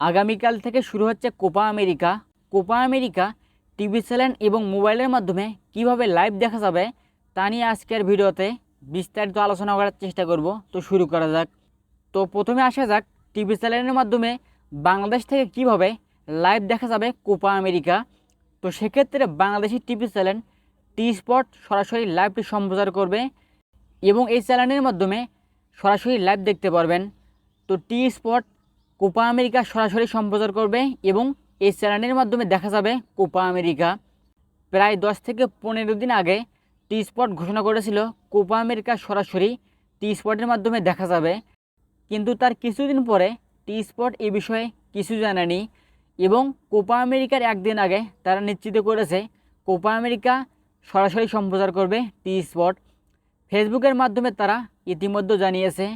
আগামীকাল থেকে শুরু হচ্ছে Copa America. Copa America TV channel এবং মোবাইলের মাধ্যমে কীভাবে লাইভ দেখা যাবে তা নিয়ে আজকের ভিডিওতে বিস্তারিত আলোচনা করার চেষ্টা করব। তো শুরু করা যাক। তো প্রথমে আসা যাক টিভি চ্যানেলের মাধ্যমে বাংলাদেশ থেকে কীভাবে লাইভ দেখা যাবে কোপা আমেরিকা। তো সেক্ষেত্রে Bangladeshi TV channel T sports সরাসরি লাইভটি সম্প্রচার করবে এবং এই চ্যানেলের মাধ্যমে সরাসরি লাইভ দেখতে পারবেন। তো টি স্পট কোপা আমেরিকা সরাসরি সম্প্রচার করবে এবং এই চ্যানেলের মাধ্যমে দেখা যাবে কোপা আমেরিকা। প্রায় দশ থেকে পনেরো দিন আগে টি স্পট ঘোষণা করেছিল কোপা আমেরিকা সরাসরি টি স্পটের মাধ্যমে দেখা যাবে। কিন্তু তার কিছুদিন পরে টি স্পট এ বিষয়ে কিছু জানায়নি এবং কোপা আমেরিকার একদিন আগে তারা নিশ্চিত করেছে কোপা আমেরিকা সরাসরি সম্প্রচার করবে টি স্পট ফেসবুকের মাধ্যমে তারা ইতিমধ্যে জানিয়েছে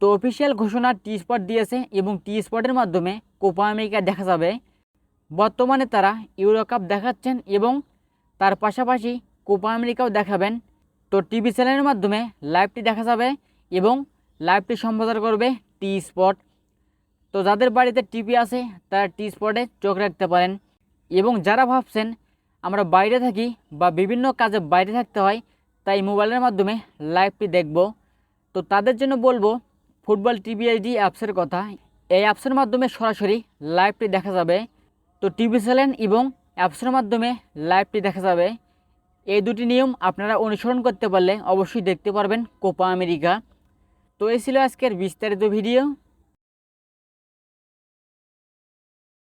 তো অফিসিয়াল ঘোষণা টি স্পট দিয়েছে এবং টি স্পটের মাধ্যমে কোপা আমেরিকা দেখা যাবে। বর্তমানে তারা ইউরো কাপ দেখাচ্ছেন এবং তার পাশাপাশি কোপা আমেরিকাও দেখাবেন। তো টিভি চ্যানেলের মাধ্যমে লাইভটি দেখা যাবে এবং লাইভটি সম্প্রচার করবে টি স্পট তো যাদের বাড়িতে টিভি আছে, তারা টি স্পটে চোখ রাখতে পারেন। এবং যারা ভাবছেন আমরা বাইরে থাকি বা বিভিন্ন কাজে বাইরে থাকতে হয়, তাই মোবাইলের মাধ্যমে লাইভটি দেখব। তো তাদের জন্য বলব ফুটবল টিভি এইচডি অ্যাপসের কথা। এই অ্যাপসের মাধ্যমে সরাসরি লাইভটি দেখা যাবে। তো টিভি চ্যানেল এবং অ্যাপসের মাধ্যমে লাইভটি দেখা যাবে। এই দুটি নিয়ম আপনারা অনুসরণ করতে পারলে অবশ্যই দেখতে পারবেন কোপা আমেরিকা। তো এই ছিল আজকের বিস্তারিত ভিডিও।